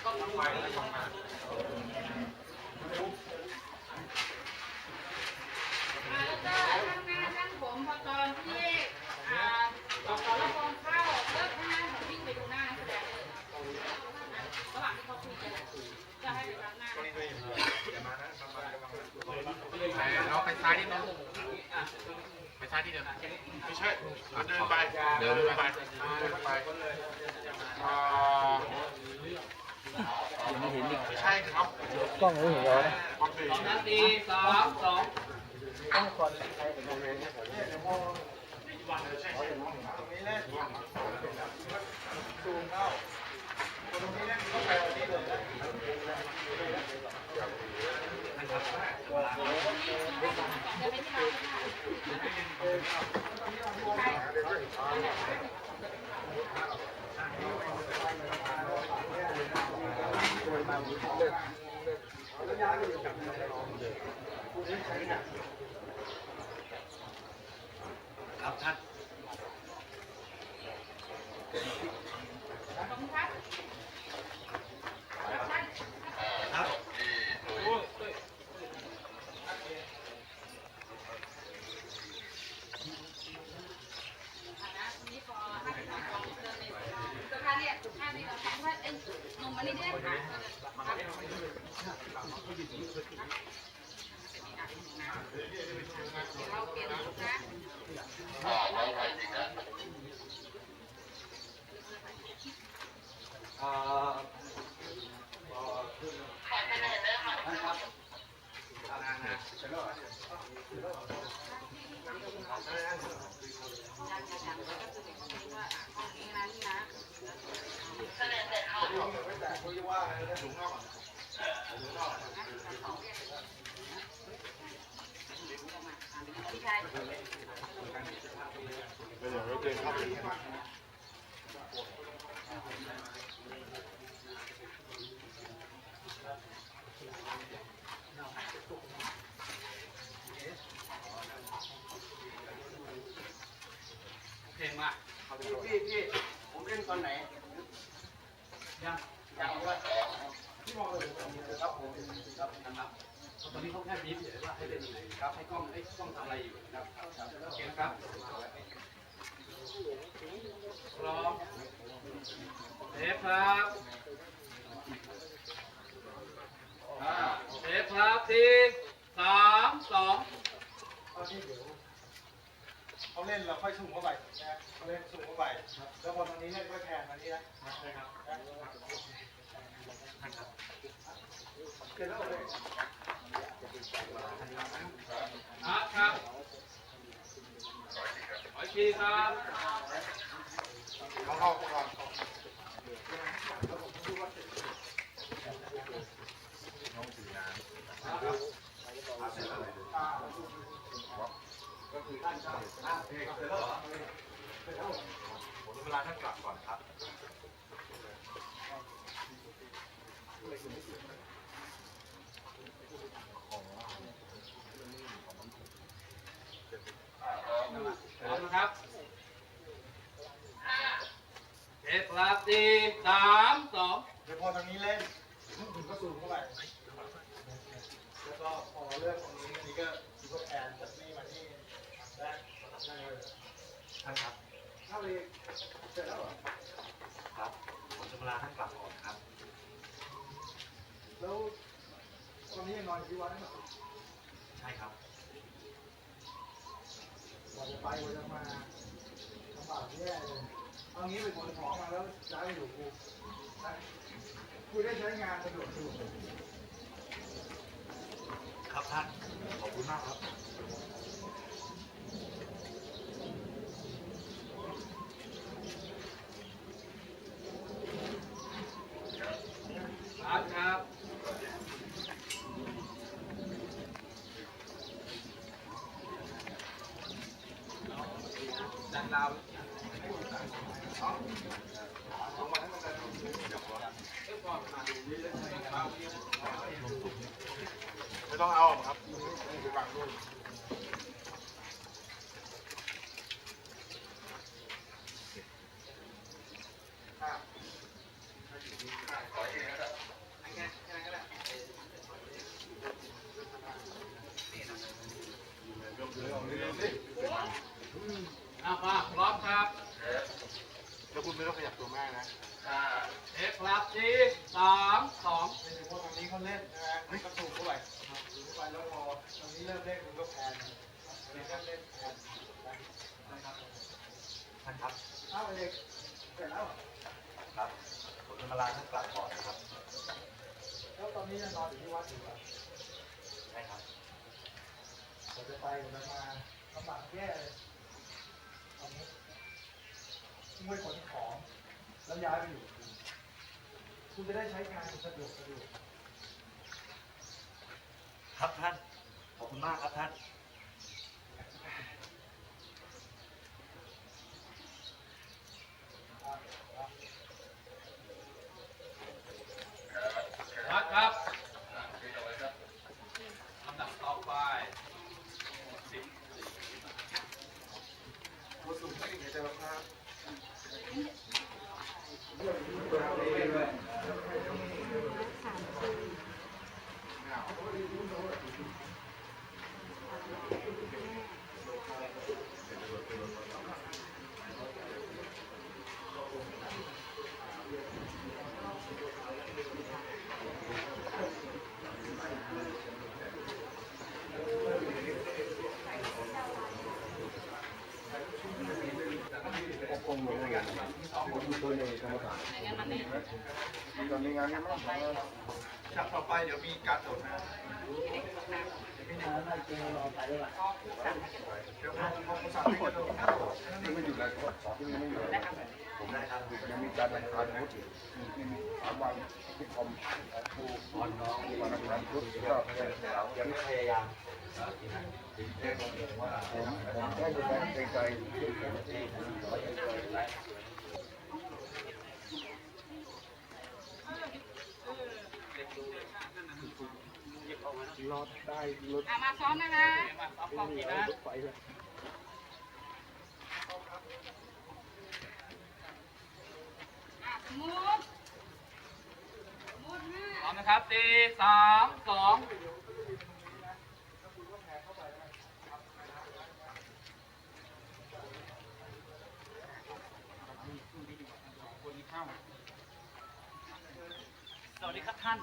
เข้าเลิกข้างหน้าผมวิ่งไปดูหน้านักแสดงเลยระหว่างที่เขาคุยกันจะให้ไปทางหน้าเราไปซ้ายนิดนึงไปซ้ายที่เดิมไม่ใช่เราเดินไปเดินไปเดินไปอ่า ยังไม่เห็นอีก ไม่ใช่ครับ กล้องไม่เห็นเรานะความดีสองนาทีสามสองต้องคอนใช้เป็นโมเมนต์จะไปที่ร้านค่ะครับท่านขอบคุณครับครับอ่านะทีนี้พอห้าสิบสองกองเดินในเสื้อผ้าเนี่ยผ้านี่ เราทำว่าเอ้ยหนุ่มมันนี่ได้ค่ะ เราเปลี่ยนนะ อ่า เดี๋ยวเราเดินเข้าไป เพลง มากพี่พี่ผมเล่นตอนไหนยังยังว่าพี่มองเลยครับผมครับนะครับตอนนี้เขาแค่บีบเฉยว่าให้เล่นยังไงครับให้กล้องให้กล้องทำอะไรอยู่นะครับโอเคนะครับพร้อมเทปครับอ่าเทปครับสี่สามสอง ตอนนี้เดี๋ยวเขาเล่นเราค่อยสุ่มเข้าไป นะเขาเล่นสุ่มเข้าไปแล้วพอตอนนี้เล่นก็แทนอันนี้นะใช่ครับเกิดแล้วเลยอาร์ตครับขออีกทีครับเขาเข้าก่อนเว ลาท่านกลับก่อนครับพร้อมนะครับเจ็ดครับสี่สามสองเดี๋ยวพอตอนนี้เล่นถึงก็สุ่มเข้าไปแล้วก็พอเลือกตรงนี้อันนี้ก็ซูเปอร์แทนจากนี่มาที่ได้ได้เลย ท่านครับ เข้าไปเสร็จแล้วเหรอ ครับผมจะเวลาท่านกลับก่อนครับ แล้วตอนนี้ยังนอนอยู่ที่วัดเหรอใช่ครับวันจะไปวันจะมาลำบากแย่เลยเอางี้ไปขนของมาแล้วย้ายไปอยู่กูนะกูได้ใช้งานสะดวกสะดวกครับท่าน ขอบคุณมากครับครับ ไม่ต้องเอาออกครับไปวาออก เอามาพร้อมครับแล้วคุณไม่ต้องขยับตัวมากนะเอ็กซ์ครับสี่สามสองเป็นพวกตรงนี้เขาเล่นนะฮะหกระตุกเท่าไหร่ครัาไปแล้วพอตรงนี้เริ่มเล่นคุณก็แพ้นเล่นเล่นแพ้นะครับท่านครับอ้าปเด็กเสร็จแล้วครับผมจะมาลาท่านกลางก่อนนะครับ แล้วตอนนี้จะงนอนอยู่ที่วัดอยู่อะใช่ครับผมจะไปผมจะมาลำบากแย่เลย ตอนนี้คุณไปขนของแล้วย้ายไปอยู่คุณคุณจะได้ใช้งานสะดวกสะดวกครับท่าน ขอบคุณมากครับท่านพักครับลำดับต่อไปสิบ ตัวสูงไม่เห็นจะราคา ตอนนี้งานนี้มั้งฉากต่อไปเดี๋ยวมีการโดดน้ำมีหนึ่งาฬิการวยล่ะเดี๋ยวพอภาษาที่จะโดดน้ำที่ไม่อ ผมนะครับยังมีการแข่งขันวุฒิมีสามวันที่คอมครูอ่อนน้องที่มาทำงานพุทธก็เป็นแล้วยังไม่พยายามผมผมแค่จะได้เกรงใจ รอดได้รถอะมาซ้อมนะคะมาซ้อมกองทีนะไฟเลยอะมูดมูดห้าพร้อมนะครับสี่สามสองสวัสดีครับท่าน